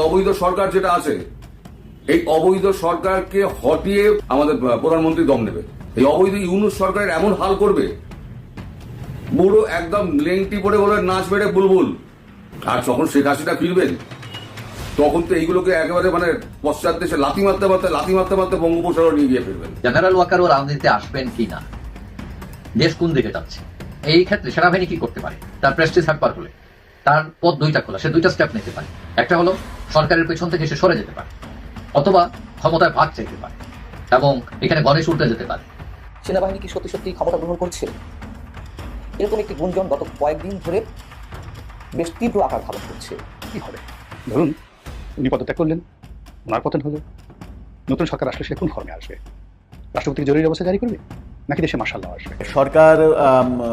অবৈধ সরকার যেটা আছে, এই অবৈধ সরকারকে হটিয়ে আমাদের প্রধানমন্ত্রী দম নেবে। এই অবৈধ ইউনুস সরকারের এমন হাল করবে বুড়ো একদম লেংটি পরে বলে নাচ বেড়ে বুলবুল। আর যখন শেখ হাসিনা ফিরবেন, তখন তো এইগুলোকে একেবারে মানে পশ্চাৎ দেশে লাথি মারতে মারতে, লাথি মারতে মারতে বঙ্গোপসাগর নিয়ে গিয়ে ফিরবেন। জেনারেল ওয়াকারও রাজনীতিতে আসবেন কি না? দেশ কোন দিকে যাচ্ছে? এই ক্ষেত্রে সেনাবাহিনী কি করতে পারে? তার প্রেস্টিজ হ্যাম্পার হলে। তার পথ দুইটা খোলা সে দুইটা স্টেপ নিতে পারে। একটা হলো সরকারের পেছন থেকে সে সরে যেতে পারে অথবা ক্ষমতায় ভাগ চাইতে পারে এবং এখানে গণেশ উল্টে যেতে পারে। সেনাবাহিনী কি সত্যি সত্যি ক্ষমতা গ্রহণ করছে? এরকম একটি গুঞ্জন গত কয়েকদিন ধরে বেশ তীব্র আকার ধারণ করছে। কি হবে? ধরুন উনি পদত্যাগ করলেন ওনার পতন হলো। নতুন সরকার আসলে সে কোন ফর্মে আসবে? রাষ্ট্রপতি জরুরি অবস্থা জারি করবে? নাকি দেশে মার্শাল আসবে? সরকার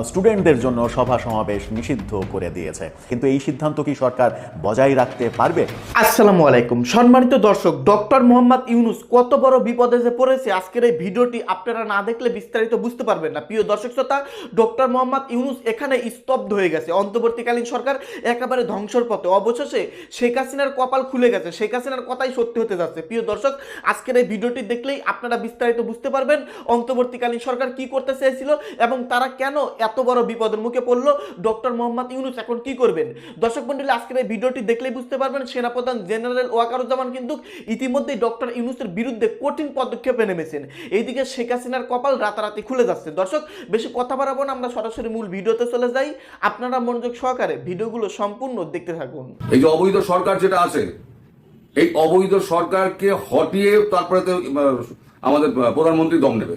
স্টুডেন্টদের জন্য সভা সমাবেশ নিষিদ্ধ করে দিয়েছে। কিন্তু এই সিদ্ধান্ত কি সরকার বজায় রাখতে পারবে? আসসালামু আলাইকুম। সম্মানিত দর্শক ডক্টর মোহাম্মদ ইউনুস কত বড় বিপদে যে পড়েছে আজকের এই ভিডিওটি আপনারা না দেখলে বিস্তারিত বুঝতে পারবেন না। প্রিয় দর্শক শ্রোতা ডক্টর মোহাম্মদ ইউনুস এখানে স্তব্ধ হয়ে গেছে। অন্তর্বর্তীকালীন সরকার একেবারে ধ্বংসর পথে। অবশেষে শেখ হাসিনার কপাল খুলে গেছে। শেখ হাসিনার কথাই সত্যি হতে যাচ্ছে। প্রিয় দর্শক আজকের এই ভিডিওটি দেখলেই আপনারা বিস্তারিত বুঝতে পারবেন। অন্তর্বর্তীকালীন সরকার কি করতে চেয়েছিল এবং তারা কেন এত বড় বিপদের মুখে পড়ল? ডক্টর মোহাম্মদ ইউনুস এখন কি করবেন? দর্শক মন্ডলী, আজকের এই ভিডিওটি দেখলেই বুঝতে পারবেন সেনাপ্রধান জেনারেল ওয়াকারুজ্জামান কিন্তু ইতিমধ্যেই ডক্টর ইউনুসের বিরুদ্ধে কঠিন পদক্ষেপে নেমেছেন। এইদিকে শেখ হাসিনার কপাল রাতারাতি খুলে যাচ্ছে। দর্শক, বেশি কথা বাড়াবো না, আমরা সরাসরি মূল ভিডিওতে চলে যাই। আপনারা মনোযোগ সহকারে ভিডিওগুলো সম্পূর্ণ দেখতে থাকুন। এই যে অবৈধ সরকার যেটা আছে, এই অবৈধ সরকারকে হটিয়ে তারপরে আমাদের প্রধানমন্ত্রী দম নেবে।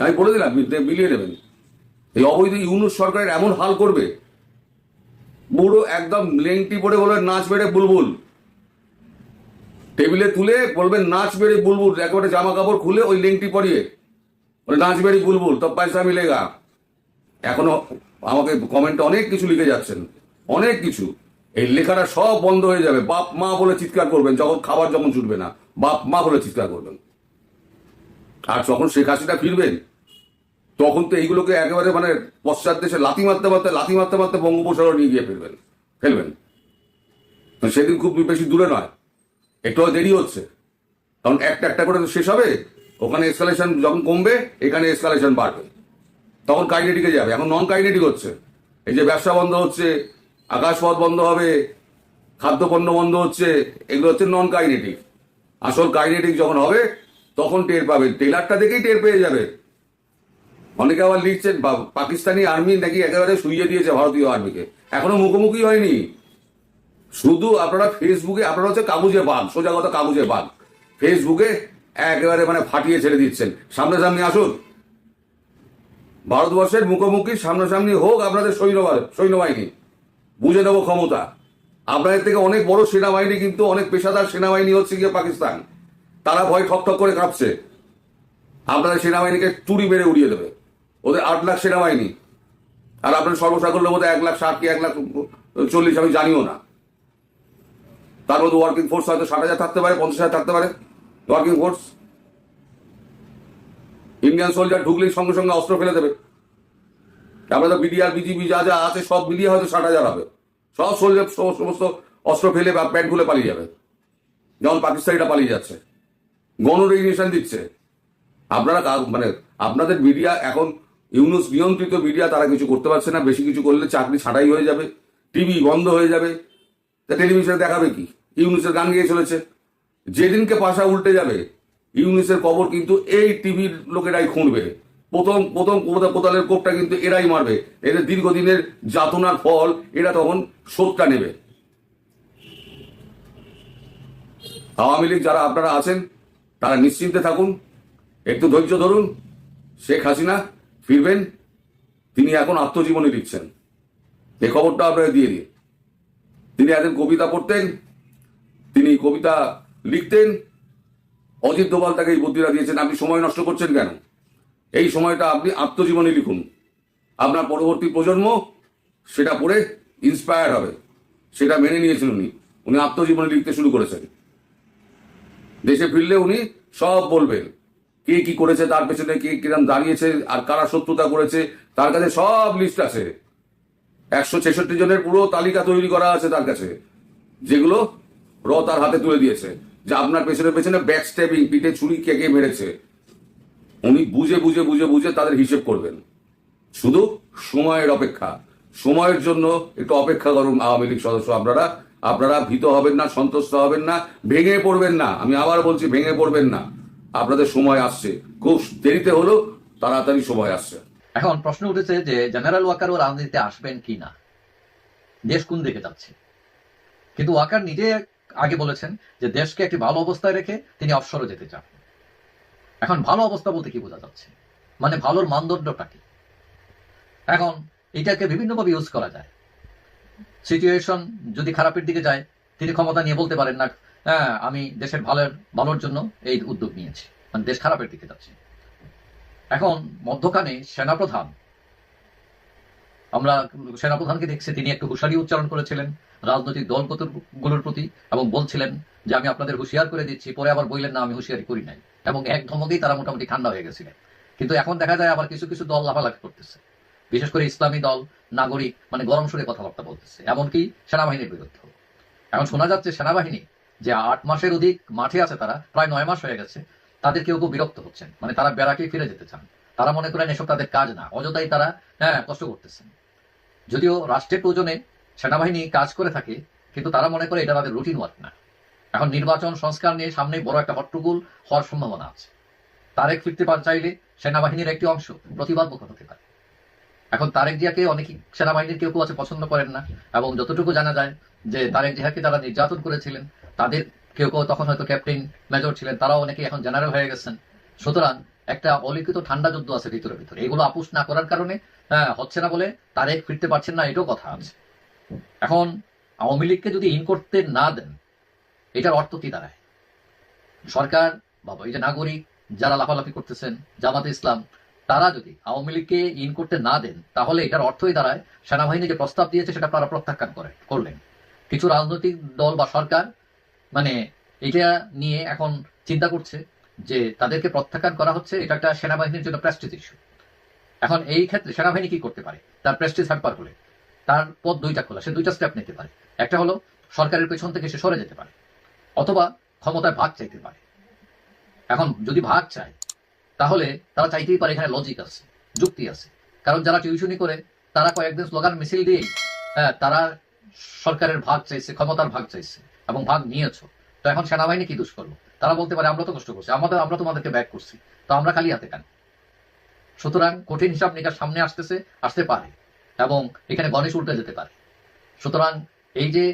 আমি বলে দিলাম মিলিয়ে নেবেন। এই অবৈধ ইউনুস সরকারের এমন হাল করবে। বুড়ো একদম লেংটি পরে বলবে নাচ বেড়ে বুলবুল। টেবিলে তুলে বলবেন নাচ বেড়ে বুলবুল একেবারে জামা কাপড় খুলে ওই লেংটি পরিয়ে। বলে, নাচ বেড়ে বুলবুল তব পয়সা মিলেগা এখনও আমাকে কমেন্টে অনেক কিছু লিখে যাচ্ছেন। অনেক কিছু। এই লেখাটা সব বন্ধ হয়ে যাবে। বাপ, মা বলে চিৎকার করবেন, যখন খাবার যখন ছুটবে না। বাপ, মা বলে চিৎকার করবেন। আর যখন শেখ হাসিনা ফিরবেন তখন তো এইগুলোকে একেবারে মানে পশ্চাৎ দেশে লাথি মারতে মারতে, লাথি মারতে মারতে বঙ্গোপসাগর নিয়ে গিয়ে ফেলবেন ফেলবেন। তো সেদিন খুব বেশি দূরে নয় একটু দেরি হচ্ছে। কারণ একটা একটা করে তো শেষ হবে, ওখানে এসকালেশন যখন কমবে, এখানে এসকালেশন বাড়বে। তখন কাইনেটিকে যাবে, এখন নন কাইনেটিক হচ্ছে। এই যে ব্যবসা বন্ধ হচ্ছে আকাশপথ বন্ধ হবে খাদ্যপণ্য বন্ধ হচ্ছে, এগুলো হচ্ছে নন কাইনেটিক আসল কাইনেটিক যখন হবে, তখন টের পাবে টেলারটা দেখেই টের পেয়ে যাবে অনেকে আবার লিখছেন পাকিস্তানি আর্মি নাকি একেবারে শুইয়ে দিয়েছে ভারতীয় আর্মিকে। এখনও মুখোমুখি হয়নি। শুধু আপনারা ফেসবুকে, আপনারা হচ্ছে কাগজে বাঘ, সোজা কথা কাগজে বাঘ। ফেসবুকে একেবারে মানে ফাটিয়ে ছেড়ে দিচ্ছেন। সামনাসামনি আসুন। ভারতবর্ষের মুখোমুখি সামনাসামনি হোক আপনাদের সৈন্য সৈন্যবাহিনী। বুঝে নেব ক্ষমতা। আপনাদের থেকে অনেক বড় সেনাবাহিনী কিন্তু অনেক পেশাদার সেনাবাহিনী হচ্ছে গিয়ে পাকিস্তান। তারা ভয় ঠক ঠক করে কাঁপছে। আপনাদের সেনাবাহিনীকে চুরি মেরে উড়িয়ে দেবে। ওদের আট লাখ সেনাবাহিনী আর আপনার সর্বসাকল্যের মধ্যে এক লাখ ষাট কি এক লাখ চল্লিশ, আমি জানিও না। তার মধ্যে ওয়ার্কিং ফোর্স হয়তো ষাট হাজার থাকতে পারে, পঞ্চাশ হাজার থাকতে পারে ওয়ার্কিং ফোর্স ইন্ডিয়ান সোলজার ঢুকলেই সঙ্গে সঙ্গে অস্ত্র ফেলে দেবে। তারপরে তো বিডিআর বিজিবি যা যা আছে সব মিলিয়ে হয়তো ষাট হাজার হবে। সব সোলজার সমস্ত অস্ত্র ফেলে বা প্যান্ট খুলে পালিয়ে যাবে। যেমন পাকিস্তানিরা পালিয়ে যাচ্ছে। গণ রেজিগনেশন দিচ্ছে। আপনারা মানে আপনাদের মিডিয়া এখন ইউনুস নিয়ন্ত্রিত মিডিয়া তারা কিছু করতে পারছে না, বেশি কিছু করলে চাকরি ছাঁটাই হয়ে যাবে, টিভি বন্ধ হয়ে যাবে। তা টেলিভিশনে দেখাবে কি? ইউনুসের গান গিয়ে চলেছে। যেদিনকে পাশা উল্টে যাবে, ইউনুসের কবর কিন্তু এই টিভির লোকেরাই খুঁড়বে। প্রথম প্রথম কোদা- কোদালের কোপটা কিন্তু এরাই মারবে। এদের দীর্ঘদিনের যাতনার ফল, এরা তখন শোধটা নেবে। আওয়ামী লীগ যারা আপনারা আছেন, তারা নিশ্চিন্তে থাকুন। একটু ধৈর্য ধরুন। শেখ হাসিনা ফিরবেন, তিনি এখন আত্মজীবনী লিখছেন। এ খবরটা আপনারা দিয়ে দিন তিনি একদিন কবিতা পড়তেন, তিনি কবিতা লিখতেন, অজিত দোভাল তাকে এই বুদ্ধিটা দিয়েছেন, আপনি সময় নষ্ট করছেন কেন? এই সময়টা আপনি আত্মজীবনী লিখুন। আপনার পরবর্তী প্রজন্ম সেটা পড়ে ইন্সপায়ার হবে। সেটা মেনে নিয়েছেন উনি। উনি আত্মজীবনী লিখতে শুরু করেছেন। দেশে ফিরলে উনি সব বলবেন। কে কি করেছে, তার পেছনে কে কিরম দাঁড়িয়েছে আর কারা শত্রুতা করেছে, তার কাছে সব লিস্ট আছে। একশো ছেষট্টি জনের পুরো তালিকা তৈরি করা আছে তার কাছে, যেগুলো র তার হাতে তুলে দিয়েছে। যে আপনার পেছনে পেছনে ব্যাক স্ট্যাবিং পিঠে ছুরি কে কে মেরেছে। উনি বুঝে বুঝে বুঝে বুঝে তাদের হিসেব করবেন। শুধু সময়ের অপেক্ষা। সময়ের জন্য একটু অপেক্ষা করুন আওয়ামী লীগ সদস্য আপনারা। আপনারা ভীত হবেন না, সন্তুষ্ট হবেন না, ভেঙে পড়বেন না। আমি আবার বলছি, ভেঙে পড়বেন না। আপনাদের সময় আসছে। খুব দেরিতে হলেও তাড়াতাড়ি সময় আসছে। এখন প্রশ্ন উঠেছে যে, জেনারেল ওয়াকার ও রাজনীতিতে আসবেন কি না? দেশ কোন দিকে যাচ্ছে? কিন্তু ওয়াকার নিজে আগে বলেছেন যে, দেশকে একটি ভালো অবস্থায় রেখে তিনি অবসরে যেতে চান। এখন ভালো অবস্থা বলতে কি বোঝা যাচ্ছে? মানে ভালোর মানদণ্ডটা কি? এখন এটাকে বিভিন্নভাবে ইউজ করা যায়। সিচুয়েশন যদি খারাপের দিকে যায়, তিনি ক্ষমতা নিয়ে বলতে পারেন না হ্যাঁ আমি দেশের ভালোর ভালোর জন্য এই উদ্যোগ নিয়েছি। মানে দেশ খারাপের দিকে যাচ্ছে। এখন মধ্যখানে সেনাপ্রধান, আমরা সেনাপ্রধানকে দেখছি, তিনি একটু হুঁশিয়ারি উচ্চারণ করেছিলেন রাজনৈতিক দলগুলোর প্রতি এবং বলছিলেন যে, আমি আপনাদের হুঁশিয়ার করে দিচ্ছি, পরে আবার বললেন, না, আমি হুঁশিয়ারি করি নাই। এবং এক ধমকেই তারা মোটামুটি ঠান্ডা হয়ে গেছিলেন। কিন্তু এখন দেখা যায় আবার কিছু কিছু দল লাফালাফি করতেছে। বিশেষ করে ইসলামী দল, নাগরিক মানে গরম সুরে কথাবার্তা বলতেছে। এমনকি সেনাবাহিনীর বিরুদ্ধে এখন শোনা যাচ্ছে সেনাবাহিনী যে আট মাসের অধিক মাঠে আছে তারা, প্রায় নয় মাস হয়ে গেছে, তাদের কেউ কেউ বিরক্ত হচ্ছেন। মানে তারা বেড়াকে ফিরে যেতে চান। তারা মনে করেন এসব তাদের কাজ না, অযথাই তারা হ্যাঁ কষ্ট করতেছেন। যদিও রাষ্ট্রের প্রয়োজনে সেনাবাহিনী কাজ করে থাকে, কিন্তু তারা মনে করে এটা তাদের রুটিন ওয়ার্ক না। এখন নির্বাচন, সংস্কার নিয়ে সামনে বড় একটা হট্টগোল হওয়ার সম্ভাবনা আছে। তারেক ফিরতে পার চাইলে সেনাবাহিনীর একটি অংশ প্রতিবাদ মুখ হতে পারে। এখন তারেক জিয়াকে অনেকেই সেনাবাহিনীর কেউ কেউ আছে পছন্দ করেন না, এবং যতটুকু জানা যায় যে তারেক জিয়াকে তারা নির্যাতন করেছিলেন তাদের কেউ কেউ তখন হয়তো ক্যাপ্টেন মেজর ছিলেন, তারাও অনেকে এখন জেনারেল হয়ে গেছেন। সুতরাং একটা অলিখিত ঠান্ডা যুদ্ধ আছে ভিতরে ভিতরে। এগুলো আপুস না করার কারণে হ্যাঁ হচ্ছে না বলে তারেক ফিরতে পারছেন না, এটাও কথা আছে। এখন আওয়ামী লীগকে যদি ইন করতে না দেন, এটার অর্থ কি দাঁড়ায়? সরকার বা এই যে নাগরিক যারা লাফালাফি করতেছেন, জামাতে ইসলাম, তারা যদি আওয়ামী লীগকে ইন করতে না দেন, তাহলে এটার অর্থই দাঁড়ায়, সেনাবাহিনী যে প্রস্তাব দিয়েছে সেটা তারা প্রত্যাখ্যান করে, করলেন। কিছু রাজনৈতিক দল বা সরকার মানে এটা নিয়ে এখন চিন্তা করছে যে তাদেরকে প্রত্যাখ্যান করা হচ্ছে এটা একটা সেনাবাহিনীর জন্য প্রেস্টিজ ইস্যু এখন এই ক্ষেত্রে সেনাবাহিনী কি করতে পারে? তার প্রেস্টিজ হ্যাম্পার হলে তার পথ দুইটা খোলা সে দুইটা স্টেপ নিতে পারে। একটা হলো সরকারের পেছন থেকে সে সরে যেতে পারে অথবা ক্ষমতায় ভাগ চাইতে পারে। এখন যদি ভাগ চায় তাহলে তারা চাইতেই পারে এখানে লজিক আছে যুক্তি আছে। কারণ যারা টিউশনি করে তারা কয়েকদিন স্লোগান মিছিল দিয়েই হ্যাঁ, তারা সরকারের ভাগ চাইছে ক্ষমতার ভাগ চাইছে। এবং ভাগ নিয়েছো। তো এখন সেনাবাহিনী কি দোষ করল? তারা বলতে পারে, আমরা তো কষ্ট করছি। আমাদের আমরা তোমাদেরকে ব্যাক করছি। তো আমরা খালি হাতে কেন? সুতরাং কঠিন হিসাব নিকাশ সামনে আসতেছে, আসতে পারে। এবং এখানে গণেশ উল্টে যেতে পারে। সুতরাং এই যে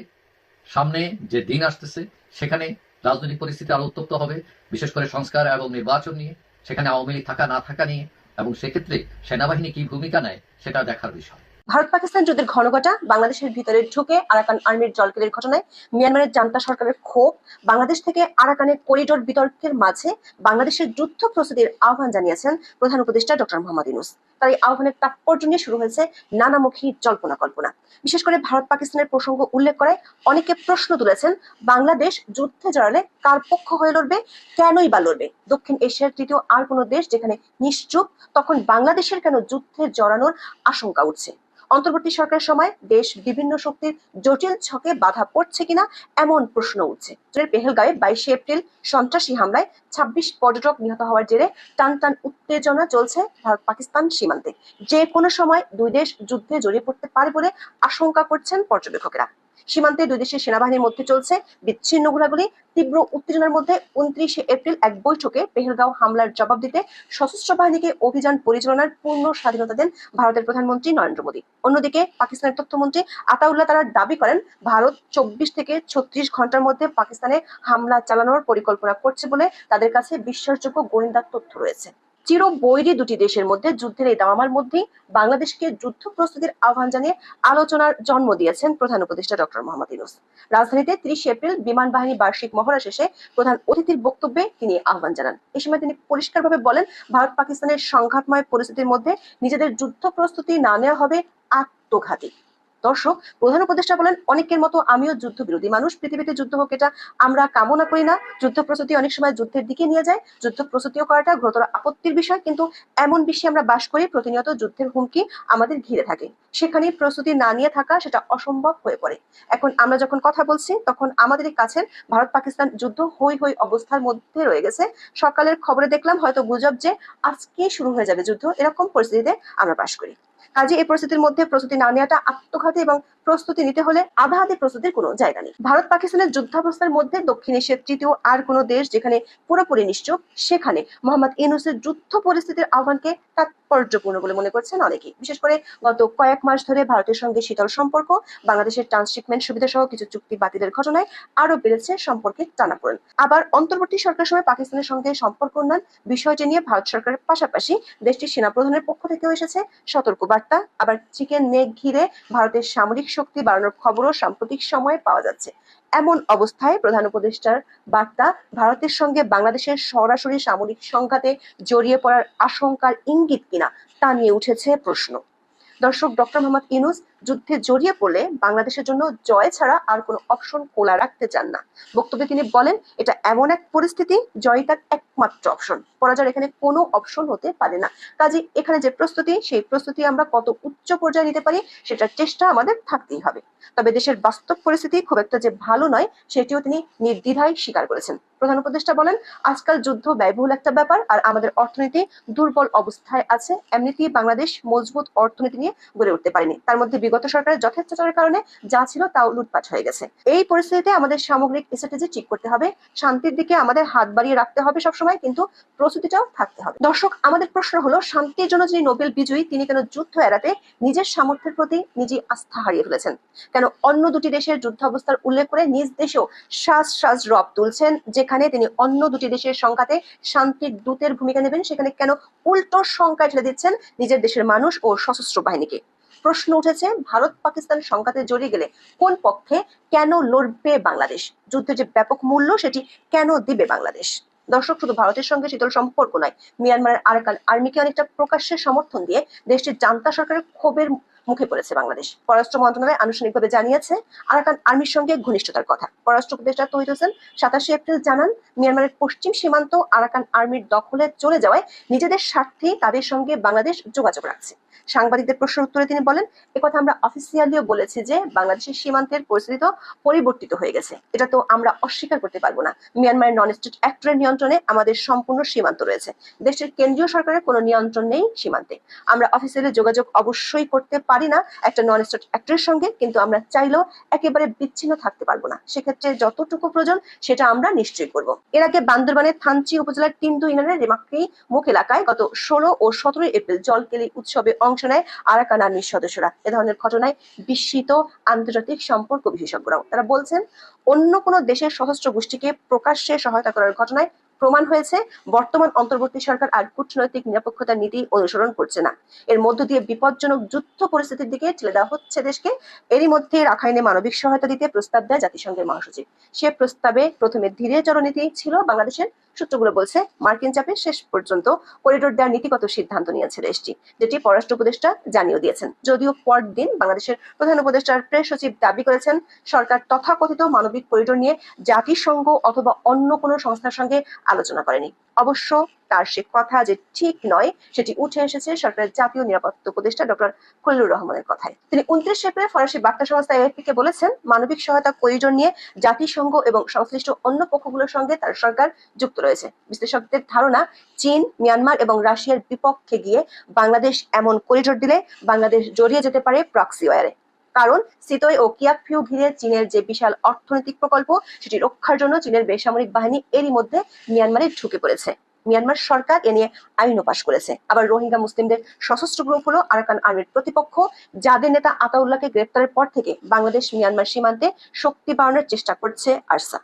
সামনে যে দিন আসতেছে, সেখানে রাজনৈতিক পরিস্থিতি আরও উত্তপ্ত হবে, বিশেষ করে সংস্কার এবং নির্বাচন নিয়ে। সেখানে আওয়ামী লীগ থাকা না থাকা নিয়ে। এবং সেক্ষেত্রে সেনাবাহিনী কি ভূমিকা নেয়, সেটা দেখার বিষয়। ভারত পাকিস্তান যুদ্ধের ঘনঘটা বাংলাদেশের ভিতরে ঢুকে আরাকান আর্মির জলকেলের ঘটনায় মিয়ানমারের জান্তা সরকারের ক্ষোভ, বাংলাদেশ থেকে আরাকানের করিডোর বিতর্কের মাঝে বাংলাদেশের যুদ্ধ প্রস্তুতির আহ্বান জানিয়েছেন প্রধান উপদেষ্টা ডক্টর মোহাম্মদ ইউনুস। তার এই আহ্বানের তাৎপর্য নিয়ে শুরু হয়েছে নানামুখী জল্পনা কল্পনা বিশেষ করে ভারত পাকিস্তানের প্রসঙ্গ উল্লেখ করায় অনেকে প্রশ্ন তুলেছেন, বাংলাদেশ যুদ্ধে জড়ালে কার পক্ষ হয়ে লড়বে, কেনই বা লড়বে? দক্ষিণ এশিয়ার তৃতীয় আর কোনো দেশ যেখানে নিশ্চুপ, তখন বাংলাদেশের কেন যুদ্ধে জড়ানোর আশঙ্কা উঠছে? অন্তর্বর্তী সরকারের সময় দেশ বিভিন্ন শক্তির জটিল ছকে বাধা পড়ছে কিনা এমন প্রশ্ন উঠছে। পেহেলগাঁয়ে বাইশে এপ্রিল সন্ত্রাসী হামলায় ছাব্বিশ পর্যটক নিহত হওয়ার জেরে টান টান উত্তেজনা চলছে ভারত পাকিস্তান সীমান্তে। যে কোনো সময় দুই দেশ যুদ্ধে জড়িয়ে পড়তে পারে বলে আশঙ্কা করছেন পর্যবেক্ষকেরা। সীমান্তে দুই দেশের সেনাবাহিনীর মধ্যে চলছে বিচ্ছিন্ন গোলাগুলি তীব্র উত্তেজনার মধ্যে উনত্রিশে এপ্রিল এক বৈঠকে পেহেলগাঁও হামলার জবাব দিতে সশস্ত্র বাহিনীকে অভিযান পরিচালনার পূর্ণ স্বাধীনতা দেন ভারতের প্রধানমন্ত্রী নরেন্দ্র মোদী। অন্যদিকে পাকিস্তানের তথ্যমন্ত্রী আতাউল্লাহ তারা দাবি করেন, ভারত চব্বিশ থেকে ছত্রিশ ঘণ্টার মধ্যে পাকিস্তানে হামলা চালানোর পরিকল্পনা করছে বলে তাদের কাছে বিশ্বাসযোগ্য গোয়েন্দা তথ্য রয়েছে। চির বৈরী দুটি দেশের মধ্যে যুদ্ধের এই দামামার মধ্যেই বাংলাদেশকে যুদ্ধ প্রস্তুতির আহ্বান জানিয়ে আলোচনার জন্ম দিয়েছেন প্রধান উপদেষ্টা ডক্টর মোহাম্মদ ইউনুস। রাজধানীতে ত্রিশ এপ্রিল বিমান বাহিনী বার্ষিক মহড়া শেষে প্রধান অতিথির বক্তব্যে তিনি আহ্বান জানান। এ সময় তিনি পরিষ্কারভাবে বলেন, ভারত পাকিস্তানের সংঘাতময় পরিস্থিতির মধ্যে নিজেদের যুদ্ধ প্রস্তুতি না নেওয়া হবে আত্মঘাতী। দর্শক, প্রধান উপদেষ্টা বলেন, অনেকের মতো আমিও যুদ্ধ বিরোধী মানুষ। পৃথিবীতে যুদ্ধ হোক এটা আমরা কামনা করি না। যুদ্ধ প্রস্তুতি অনেক সময় যুদ্ধের দিকে নিয়ে যায়। যুদ্ধ প্রস্তুতিও করাটা গুরুতর আপত্তির বিষয়, কিন্তু এমন বিশ্বে আমরা বাস করি, প্রতিনিয়ত যুদ্ধের হুমকি আমাদের ঘিরে থাকে। সেখানে প্রস্তুতি না নিয়ে থাকা সেটা অসম্ভব হয়ে পড়ে। এখন আমরা যখন কথা বলছি, তখন আমাদের কাছের ভারত পাকিস্তান যুদ্ধ হই হই অবস্থার মধ্যে রয়ে গেছে। সকালের খবরে দেখলাম হয়তো গুজব যে আজকে শুরু হয়ে যাবে যুদ্ধ, এরকম পরিস্থিতিতে আমরা বাস করি। কাজে এই পরিস্থিতির মধ্যে প্রস্তুতি না নেওয়াটা আত্মঘাতী এবং প্রস্তুতি নিতে হলে আধা আধি প্রস্তুতির কোনো জায়গা নেই। ভারত পাকিস্তানের যুদ্ধাবস্থার মধ্যে দক্ষিণ এশিয়ার তৃতীয় আর কোনো দেশ যেখানে পুরোপুরি নিশ্চুপ, সেখানে মোহাম্মদ ইউনুসের যুদ্ধ পরিস্থিতির আহ্বানকে তাৎপর্যপূর্ণ বলে মনে করছেন অনেকেই। বিশেষ করে গত কয়েক মাস ধরে ভারতের সঙ্গে শীতল সম্পর্ক, বাংলাদেশের ট্রান্সশিপমেন্ট সুবিধা সহ কিছু চুক্তি বাতিলের ঘটনায় আরও বেড়েছে সম্পর্কের টানাপোড়েন। আবার অন্তর্বর্তী সরকার সময় পাকিস্তানের সঙ্গে সম্পর্ক উন্নয়ন বিষয়টি নিয়ে ভারত সরকারের পাশাপাশি দেশটির সেনাপ্রধানের পক্ষ থেকেও এসেছে সতর্ক বার্তা আবার চিকেন নেক ঘিরে ভারতের সামরিক শক্তি বাড়ানোর খবরও সাম্প্রতিক সময়ে পাওয়া যাচ্ছে। এমন অবস্থায় প্রধান উপদেষ্টার বার্তা ভারতের সঙ্গে বাংলাদেশের সরাসরি সামরিক সংঘাতে জড়িয়ে পড়ার আশঙ্কার ইঙ্গিত কিনা তা নিয়ে উঠেছে প্রশ্ন। দর্শক, ডক্টর মোহাম্মদ ইউনুস যুদ্ধে জড়িয়ে পড়লে বাংলাদেশের জন্য জয় ছাড়া আর কোনো অপশন খোলা রাখতে চান না। বক্তব্যে তিনি বলেন, এটা এমন এক পরিস্থিতি, জয় তার একমাত্র অপশন পরাজয়ের এখানে কোনো অপশন হতে পারে না। কাজে এখানে যে প্রস্তুতি, সেই প্রস্তুতি আমরা কত উচ্চ পর্যায়ে নিতে পারি, সেটার চেষ্টা আমাদের থাকতেই হবে। তবে দেশের বাস্তব পরিস্থিতি খুব একটা যে ভালো নয়, সেটিও তিনি নির্দ্বিধায় স্বীকার করেছেন। প্রধান উপদেষ্টা বলেন, আজকাল যুদ্ধ ব্যয়বহুল একটা ব্যাপার আর আমাদের অর্থনীতি দুর্বল অবস্থায় আছে, এমনিতেই বাংলাদেশ মজবুত অর্থনীতি নিয়ে গড়ে উঠতে পারেনি। তার মধ্যে বিগত সরকারের যথেচ্ছাচারের কারণে যা ছিল তাও লুটপাট হয়ে গেছে। এই পরিস্থিতিতে আমাদের সামগ্রিক স্ট্র্যাটেজি ঠিক করতে হবে, শান্তির দিকে আমাদের হাত বাড়িয়ে রাখতে হবে সবসময়, কিন্তু প্রস্তুতিটাও থাকতে হবে। দর্শক, আমাদের প্রশ্ন হলো, শান্তির জন্য যিনি নোবেল বিজয়ী, তিনি কেন যুদ্ধ এড়াতে নিজের সামর্থ্যের প্রতি নিজে আস্থা হারিয়ে ফেলেছেন? কেন অন্য দুটি দেশের যুদ্ধ অবস্থার উল্লেখ করে নিজ দেশেও সাজ সাজ রব তুলছেন, যেখানে তিনি অন্য দুটি দেশের সংঘাতে শান্তির দূতের ভূমিকা নেবেন, সেখানে কেন উল্টো সংখ্যায় ঠেলে দিচ্ছেন নিজের দেশের মানুষ ও সশস্ত্র বাহিনীকে? প্রশ্ন উঠেছে, ভারত পাকিস্তান সংঘাতে জড়িয়ে গেলে কোন পক্ষে কেন লড়বে বাংলাদেশ? যুদ্ধের যে ব্যাপক মূল্য, সেটি কেন দিবে বাংলাদেশ? দর্শক, শুধু ভারতের সঙ্গে শীতল সম্পর্ক নয়, মিয়ানমারের আরাকান আর্মিকে অনেকটা প্রকাশ্যে সমর্থন দিয়ে দেশটির জান্তা সরকারের ক্ষোভের মুখে পড়েছে বাংলাদেশ। পররাষ্ট্র মন্ত্রণালয় আনুষ্ঠানিকভাবে জানিয়েছে, আরাকান আর্মির সঙ্গে ঘনিষ্ঠতার কথা। পররাষ্ট্র উপদেষ্টা তহিদ হোসেন সাতাশে এপ্রিল জানান, মিয়ানমারের পশ্চিম সীমান্ত আরাকান আর্মির দখলে চলে যাওয়ায় নিজেদের স্বার্থেই তাদের সঙ্গে বাংলাদেশ যোগাযোগ রাখছে। সাংবাদিকদের প্রশ্নের উত্তরে তিনি বলেন, একথা আমরা অফিসিয়ালিও বলেছি যে বাংলাদেশের সীমান্তের পরিস্থিতি তো পরিবর্তিত হয়ে গেছে। এটা তো আমরা অস্বীকার করতে পারব না। মিয়ানমারের নন স্টেট অ্যাক্টরের নিয়ন্ত্রণে আমাদের সম্পূর্ণ সীমান্ত রয়েছে। দেশের কেন্দ্রীয় সরকারের কোনো নিয়ন্ত্রণ নেই সীমান্তে। আমরা অফিসিয়ালি যোগাযোগ অবশ্যই করতে পারি না একটা নন স্টেট অ্যাক্টরের সঙ্গে, কিন্তু আমরা চাইলেও একেবারে বিচ্ছিন্ন থাকতে পারব না। সেক্ষেত্রে যতটুকু প্রয়োজন সেটা আমরা নিশ্চয়ই করব। এর আগে বান্দরবানের থানচি উপজেলার তিনদু ইউনিয়নের রেমাক্রি মুখ এলাকায় গত ষোলো ও সতেরোই এপ্রিল জলকেলি উৎসবে অংশ নেয় আরাকান আর্মির সদস্যরা। এ ধরনের ঘটনায় বিস্মিত আন্তর্জাতিক সম্পর্ক বিশেষজ্ঞরাও। তারা বলছেন, অন্য কোনো দেশের সশস্ত্র গোষ্ঠীকে প্রকাশ্যে সহায়তা করার ঘটনায় প্রমাণ হয়েছে, বর্তমান অন্তর্বর্তী সরকার আর কূটনৈতিক নিরাপত্তার নীতি অনুসরণ করছে না। এর মধ্য দিয়ে বিপজ্জনক যুদ্ধ পরিস্থিতির দিকে ঠেলে দেওয়া হচ্ছে দেশকে। এরই মধ্যে রাখাইনে মানবিক সহায়তা দিতে প্রস্তাব দেয় জাতিসংঘের মহাসচিব। সে প্রস্তাবে প্রথমে ধীরে চরনীতি ছিল বাংলাদেশের সূত্রগুলো বলছে, মার্কিন চাপে শেষ পর্যন্ত করিডোর দেওয়ার নীতিগত সিদ্ধান্ত নিয়েছে দেশটি, যেটি পররাষ্ট্র উপদেষ্টা জানিয়ে দিয়েছেন। যদিও পরদিন বাংলাদেশের প্রধান উপদেষ্টার প্রেস সচিব দাবি করেছেন, সরকার তথাকথিত মানবিক করিডোর নিয়ে জাতিসংঘ অথবা অন্য কোনো সংস্থার সঙ্গে আলোচনা করেনি। অবশ্য তার সে কথা যে ঠিক নয়, সেটি উঠে এসেছে সরকারের জাতীয় নিরাপত্তা উপদেষ্টা ডক্টর খলিলুর রহমানের কথায়। তিনি উনত্রিশ এপ্রিল ফরাসি বার্তা সংস্থা এএফপি কে বলেছেন, মানবিক সহায়তা করিডোর নিয়ে জাতিসংঘ এবং সংশ্লিষ্ট অন্য পক্ষগুলোর সঙ্গে তার সরকার যুক্ত রয়েছে। বিশ্লেষকদের ধারণা, চীন, মিয়ানমার এবং রাশিয়ার বিপক্ষে গিয়ে বাংলাদেশ এমন করিডোর দিলে বাংলাদেশ জড়িয়ে যেতে পারে প্রক্সি ওয়ারে কারণ সিতই ও কিয়াকফিউ ঘিরে চীনের যে বিশাল অর্থনৈতিক প্রকল্প, সেটি রক্ষার জন্য চীনের বেসামরিক বাহিনী এরই মধ্যে মিয়ানমারে ঢুকে পড়েছে। মিয়ানমার সরকার এ নিয়ে আইনও পাশ করেছে। আবার রোহিঙ্গা মুসলিমদের সশস্ত্র গ্রুপ হলো আরাকান আর্মির প্রতিপক্ষ, যাদের নেতা আতাউল্লাহকে গ্রেপ্তারের পর থেকে বাংলাদেশ মিয়ানমার সীমান্তে শক্তি বাড়ানোর চেষ্টা করছে আরসা।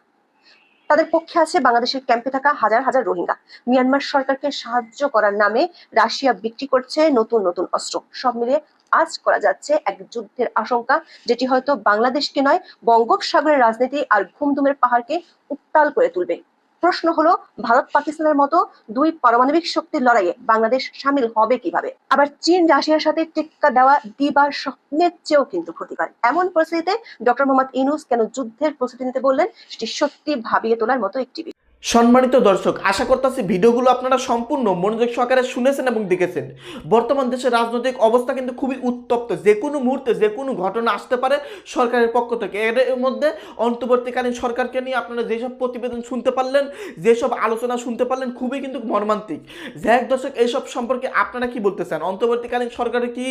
তাদের পক্ষে আছে বাংলাদেশের ক্যাম্পে থাকা হাজার হাজার রোহিঙ্গা। মিয়ানমার সরকারকে সাহায্য করার নামে রাশিয়া বিক্রি করছে নতুন নতুন অস্ত্র। সব মিলিয়ে আজ করা যাচ্ছে এক যুদ্ধের আশঙ্কা, যেটি হয়তো বাংলাদেশকে নয়, বঙ্গোপসাগরের রাজনীতি আর ঘুমধুমের পাহাড়কে উত্তাল করে তুলবে। প্রশ্ন হলো, ভারত পাকিস্তানের মতো দুই পারমাণবিক শক্তির লড়াইয়ে বাংলাদেশ সামিল হবে কীভাবে? আবার চীন, রাশিয়ার সাথে টেক্কা দেওয়া দিবার স্বপ্নের চেয়েও কিন্তু ক্ষতিকর। এমন পরিস্থিতিতে ডক্টর মোহাম্মদ ইনুস কেন যুদ্ধের প্রস্তুতি নিতে বললেন, সেটি সত্যি ভাবিয়ে তোলার মতো একটি বিষয়। সম্মানিত দর্শক, আশা করতেছি ভিডিওগুলো আপনারা সম্পূর্ণ মনোযোগ সহকারে শুনেছেন এবং দেখেছেন। বর্তমান দেশের রাজনৈতিক অবস্থা কিন্তু খুবই উত্তপ্ত। যে কোনো মুহূর্তে, যে কোনো ঘটনা আসতে পারে সরকারের পক্ষ থেকে। এর মধ্যে অন্তর্বর্তীকালীন সরকারকে নিয়ে আপনারা যেসব প্রতিবেদন শুনতে পারলেন, যেসব আলোচনা শুনতে পারলেন, খুবই কিন্তু মর্মান্তিক। যাই হোক দর্শক এইসব সম্পর্কে আপনারা কি বলতে চান? অন্তর্বর্তীকালীন সরকারের কি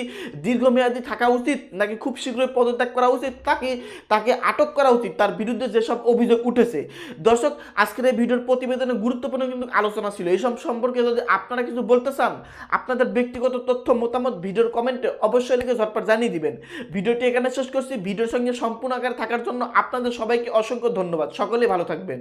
দীর্ঘমেয়াদী থাকা উচিত, নাকি খুব শীঘ্রই পদত্যাগ করা উচিত? তাকে তাকে আটক করা উচিত? তার বিরুদ্ধে যেসব অভিযোগ উঠেছে। দর্শক, আজকের এই ভিডিওর প্রতিবেদনে গুরুত্বপূর্ণ কিন্তু আলোচনা ছিল। এইসব সম্পর্কে যদি আপনারা কিছু বলতে চান, আপনাদের ব্যক্তিগত তথ্য, মতামত ভিডিওর কমেন্টে অবশ্যই লিখে ঝটপট জানিয়ে দিবেন। ভিডিওটি এখানে শেষ করছি। ভিডিওর সঙ্গে সম্পূর্ণ আকারে থাকার জন্য আপনাদের সবাইকে অসংখ্য ধন্যবাদ। সকলেই ভালো থাকবেন।